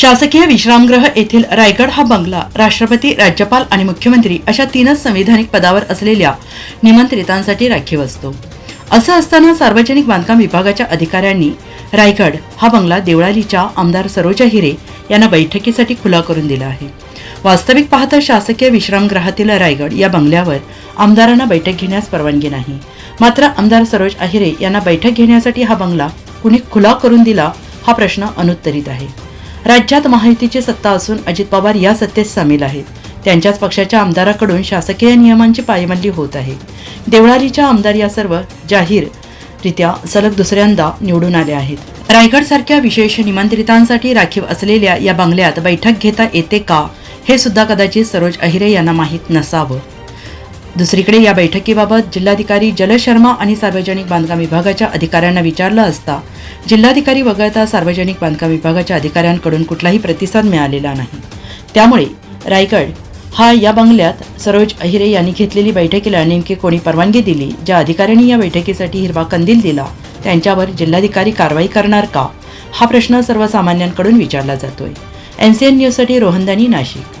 शासकीय विश्रामगृह येथील रायगड हा बंगला राष्ट्रपती राज्यपाल आणि मुख्यमंत्री अशा तीनच संविधानिक पदावर असलेल्या निमंत्रितांसाठी राखीव असतो. असं असताना सार्वजनिक बांधकाम विभागाच्या अधिकाऱ्यांनी रायगड हा बंगला देवळालीच्या आमदार सरोजा हिरे यांना बैठकीसाठी खुला करून दिला आहे. वास्तविक पाहता शासकीय विश्रामगृहातील रायगड या बंगल्यावर आमदारांना बैठक घेण्यास परवानगी नाही. मात्र आमदार सरोज अहिरे यांना बैठक घेण्यासाठी हा बंगला कुणी खुला करून दिला हा प्रश्न अनुत्तरित आहे. राज्यात महायुतीची सत्ता असून अजित पवार या सत्तेत सामील आहेत. त्यांच्याच पक्षाच्या आमदाराकडून शासकीय नियमांची पायमल्ली होत आहे. देवळालीच्या आमदार या सर्व जाहीर रित्या सलग दुसऱ्यांदा निवडून आले आहेत. रायगड सारख्या विशेष निमंत्रितांसाठी राखीव असलेल्या या बंगल्यात बैठक घेता येते का हे सुद्धा कदाचित सरोज अहिरे यांना माहीत नसावं. दुसरीकडे या बैठकीबाबत जिल्हाधिकारी जल शर्मा आणि सार्वजनिक बांधकाम विभागाच्या अधिकाऱ्यांना विचारलं असता जिल्हाधिकारी वगळता सार्वजनिक बांधकाम विभागाच्या अधिकाऱ्यांकडून कुठलाही प्रतिसाद मिळालेला नाही. त्यामुळे रायगड हा या बंगल्यात सरोज अहिरे यांनी घेतलेली बैठकीला नेमकी कोणी परवानगी दिली ज्या अधिकाऱ्यांनी या बैठकीसाठी हिरवा कंदील दिला त्यांच्यावर जिल्हाधिकारी कारवाई करणार का? हा प्रश्न सर्वसामान्यांकडून विचारला जातोय. एन न्यूजसाठी रोहनदानी नाशिक.